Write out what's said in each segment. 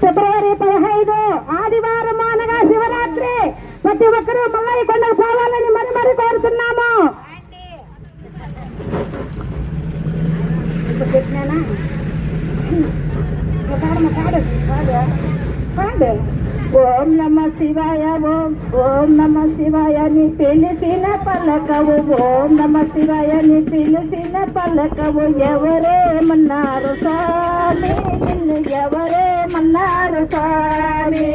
ఫిబ్రవరి పదహైదు ఆదివారం అనగా శివరాత్రి. ప్రతి ఒక్కరూ మల్లయ్య కొండకు పోవాలని మరి మరి కోరుతున్నాము. ఓం నమ శివాయ ఓం ఓం నమ శివాయ నీ పిలిచిన పలకవు. ఓం నమ శివాయ నీ పిలిచిన పలకవు. ఎవరేమన్నారు స్వామి? నిన్ను ఉన్నారు స్వామి.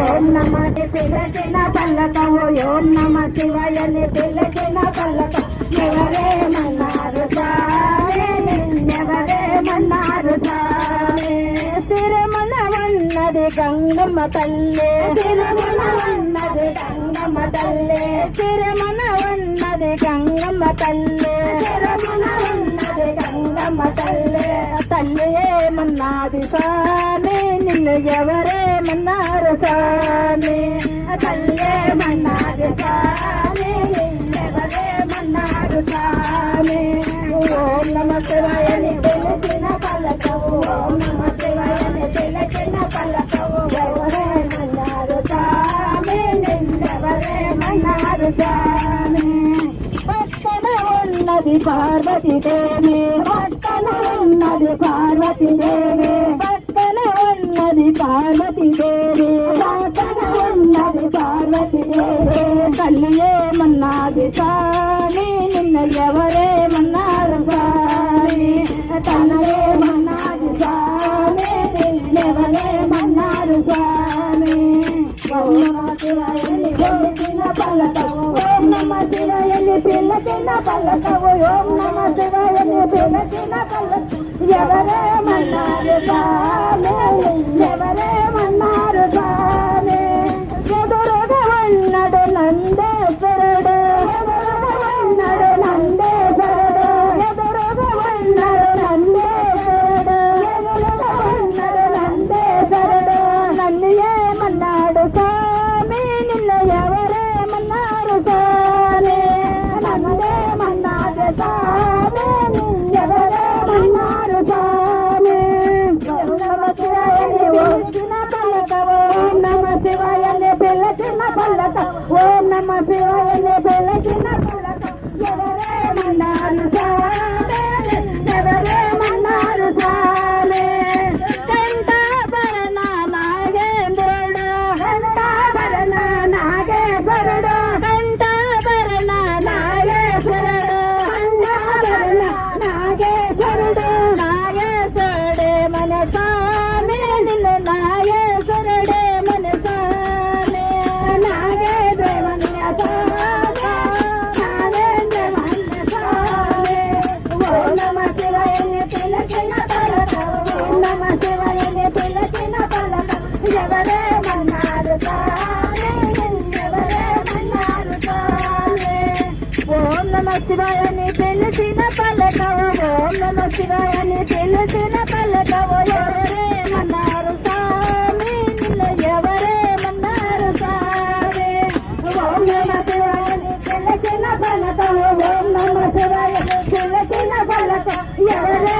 ఓం నమ నీ పిలిచిన ఓం నమ శివయని నీ పిలిచిన పలకవు ఎవరేమన్నారు స్వామి? నిన్నెవరేమన్నారు స్వామి? తిరుమల ఉన్నది గంగమ్మ తల్లి. తిరుమల ఉన్నది గంగమ్మ తల్లి. తిరుమల ఉన్నది గంగమ్మ తల్లి. తిరుమల ఉన్నది గంగమ్మ తల్లి. తల్లి ఏమన్నది స్వామి? నిన్ను ఎవరేమన్నారు స్వామి? తల్లి స్వామి. నిన్నెవరేమన్నారు స్వామి? ఓం నమ శివాయని తెలిసిన పలకవు. ఓం నమ శివాయని తెలిసిన పలకవు. ఎవరేమన్నారు స్వామి? నిన్నెవరేమన్నారు స్వామి? పక్కన ఉన్నది పార్వతి దేవి. పక్కన ఉన్నది పార్వతి దేవి. ఉన్నది పార్వతి దేవి తల్లి ఏమన్నది స్వామి? నిన్న ఎవరేమన్నారు స్వామి తల్లి ఏమన్నది స్వామి నిన్నెవరేమన్నారు స్వామి ఓం నమ శివాయని పిలిచిన పలకవు ఓం నమ శివాయని పిలిచిన పలకవు ఓం ఎవరేమన్నారు ఎవరేమన్నారు శివాయని వచ్చిన పలకవు ఓం శివాయని తెలిసిన పల్లకవో ఓం నమ శివాయని పిలిచిన పలకవు ఎవరేమన్నారు స్వామి? నిన్ను ఎవరేమన్నారు స్వామి? ఓం నమ శివాయని తెలిసిన పల్లకవో ఓం నమ శివాయని తెలిసిన పల్లక ఎవరే